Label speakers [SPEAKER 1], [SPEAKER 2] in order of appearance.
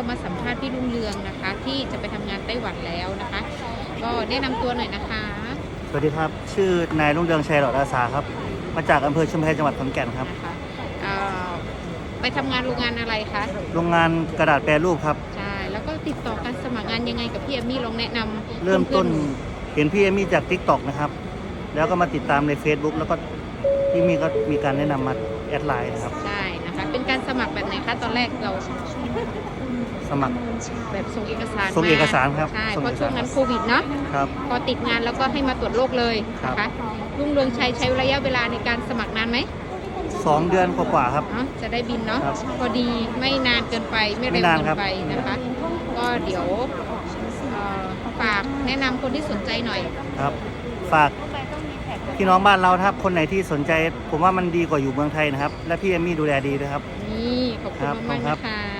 [SPEAKER 1] เรามาสัมภาษณ์พี่ลุงเรืองนะคะ ที่จะไปทำงานไต้หวันแล้วนะคะ ก็แนะนำตัวหน่อยนะคะ
[SPEAKER 2] สวัสดีครับ ชื่อนายรุ่งเรืองชัยหลอดอาสาครับ มาจากอำเภอชุมแพจังหวัดขอนแก่นครับ
[SPEAKER 1] นะคะเอ่อไปทำงานโรงงานอะไรคะ
[SPEAKER 2] โรงงานกระดาษแปรรูปครับ
[SPEAKER 1] ใช่ แล้วก็ติดต่อการสมัครงานยังไงกับพี่เอมมี่ลองแนะนำ
[SPEAKER 2] เริ่มต้น
[SPEAKER 1] พื่อๆ
[SPEAKER 2] เห็นพี่เอมี่จาก t ิ k t o k นะครับ แล้วก็มาติดตามใน Facebook แล้วก็พี่มี่ก็มีการแนะนำมาแอดไลน์นะครับ
[SPEAKER 1] ใช่นะคะ เป็นการสมัครแบบไหนคะ ตอนแรกเรา
[SPEAKER 2] สมัคร
[SPEAKER 1] แบบส่งเอกสาร
[SPEAKER 2] ส่ง
[SPEAKER 1] ม
[SPEAKER 2] เอกสารครับ
[SPEAKER 1] ใช่
[SPEAKER 2] ส่ง
[SPEAKER 1] เพ
[SPEAKER 2] เอกสาร
[SPEAKER 1] ราะช่วงนั้นโควิดเนาะ
[SPEAKER 2] ครับ
[SPEAKER 1] พอติดงานแล้วก็ให้มาตรวจโรคเลยนะ
[SPEAKER 2] ครั
[SPEAKER 1] คะ
[SPEAKER 2] บ
[SPEAKER 1] ลุงเรืองชัยใช้ระยะเวลาในการสมัครนานไหม
[SPEAKER 2] สองเดือนกว่าๆครับ
[SPEAKER 1] เนาะจะได้บินเนาะ
[SPEAKER 2] ครับ
[SPEAKER 1] พอดีไม่นานเกินไปไม่
[SPEAKER 2] ไม่
[SPEAKER 1] เร็วนา
[SPEAKER 2] น
[SPEAKER 1] เกิ
[SPEAKER 2] ครับ
[SPEAKER 1] นไปนะคะ ก็เดี๋ยวเอ่อฝากแนะนำคนที่สนใจหน่อย
[SPEAKER 2] ครับ ฝากพี่น้องบ้านเรานะครับคนไหนที่สนใจ ผมว่ามันดีกว่าอยู่เมืองไทยนะครับ และพี่เอมี่ดูแลดีด้วยครับ
[SPEAKER 1] นี่ขอบคุณ
[SPEAKER 2] ครับ
[SPEAKER 1] มากๆ
[SPEAKER 2] ครั
[SPEAKER 1] นะ
[SPEAKER 2] บ
[SPEAKER 1] คะ